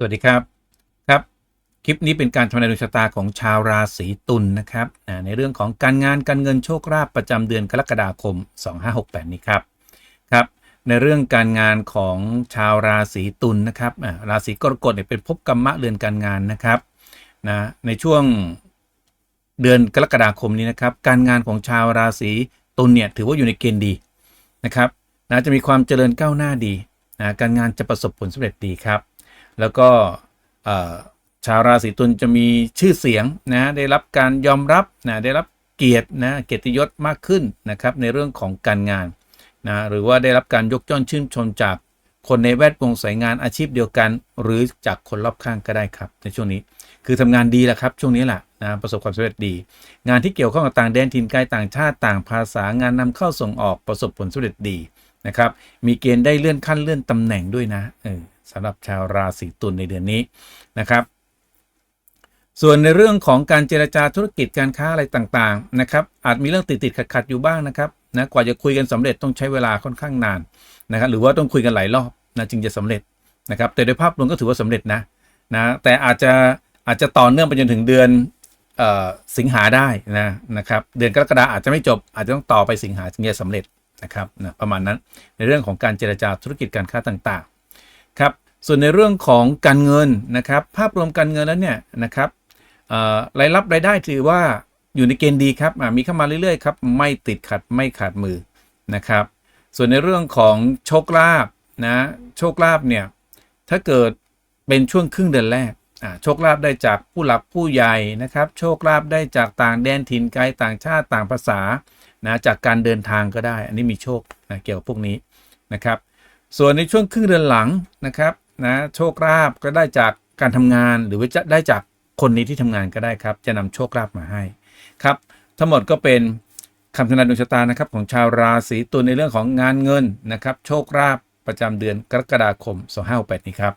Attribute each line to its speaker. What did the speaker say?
Speaker 1: สวัสดีครับครับ คลิปนี้เป็นการทำนายดวงชะตาของชาวราศีตุลนนะครับในเรื่องของการงานการเงินโชคลาภประจำเดือนกรกฎาคม 2568 นี้ครับครับ ในเรื่องการงานของชาวราศีตุลนนะครับราศีกรกฎเนี่ยเป็นภพกรรมะเรือนการงานนะครับนะในช่วงเดือนกรกฎาคมนี้นะครับ การงานของชาวราศีตุลเนี่ยถือว่าอยู่ในเกณฑ์ดีนะครับนะจะมีความเจริญก้าวหน้าดีนะการงานจะประสบผลสำเร็จดีครับ แล้วก็ชาวราศีตุลจะมีชื่อเสียงนะได้รับการยอมรับนะได้รับเกียรตินะเกียรติยศมากขึ้นนะครับในเรื่องของการงานนะหรือว่าได้รับการยกย่องชื่นชมจากคนในแวดวงสายงานอาชีพเดียวกัน หรือจากคนรอบข้างก็ได้ครับในช่วงนี้ คือทำงานดีแหละครับ ช่วงนี้แหละนะประสบความสำเร็จดี งานที่เกี่ยวข้องกับต่างแดนถิ่นไกลต่างชาติต่างภาษางานนำเข้าส่งออกประสบผลสำเร็จดีนะครับมีเกณฑ์ได้เลื่อนขั้นเลื่อนตำแหน่งด้วยนะเออ สำหรับชาวราศีตุลในเดือนนี้นะครับ ส่วนในเรื่องของการเจรจาธุรกิจการค้าอะไรต่างๆนะครับ อาจมีเรื่องติดติดขัดขัดๆอยู่บ้างนะครับนะกว่าจะคุยกันสำเร็จต้องใช้เวลาค่อนข้างนานนะครับหรือว่าต้องคุยกันหลายรอบนะจึงจะสำเร็จนะครับ แต่โดยภาพรวมก็ถือว่าสำเร็จนะนะแต่อาจจะอาจจะต่อเนื่องไปจนถึงเดือนออสิงหาได้นะนะครับ เดือนกรกฎาอาจจะไม่จบ อาจจะต้องต่อไปสิงหาถึงจะสำเร็จนะครับนะประมาณนั้นในเรื่องของการเจรจาธุรกิจการค้าต่างๆ ครับส่วนในเรื่องของการเงินนะครับ ภาพรวมการเงินแล้วเนี่ยนะครับรายรับรายได้ถือว่าอยู่ในเกณฑ์ดีครับมีเข้ามาเรื่อยๆครับไม่ติดขัดไม่ขาดมือนะครับ ส่วนในเรื่องของโชคลาภนะโชคลาภเนี่ยถ้าเกิดเป็นช่วงครึ่งเดือนแรกโชคลาภได้จากผู้หลักผู้ใหญ่นะครับ โชคลาภได้จากต่างแดนถิ่นไกลต่างชาติต่างภาษานะจากการเดินทางก็ได้ อันนี้มีโชคนะเกี่ยวกับพวกนี้นะครับ ส่วนในช่วงครึ่งเดือนหลังนะครับนะโชคลาภก็ได้จากการทำงานหรือว่าจะได้จากคนนี้ที่ทำงานก็ได้ครับ จะนำโชคลาภมาให้ครับ ทั้งหมดก็เป็นคำทำนายดวงชะตานะครับของชาวราศีตุลในเรื่องของงานเงินนะครับ โชคลาภประจำเดือนกรกฎาคม 2568นี้ครับ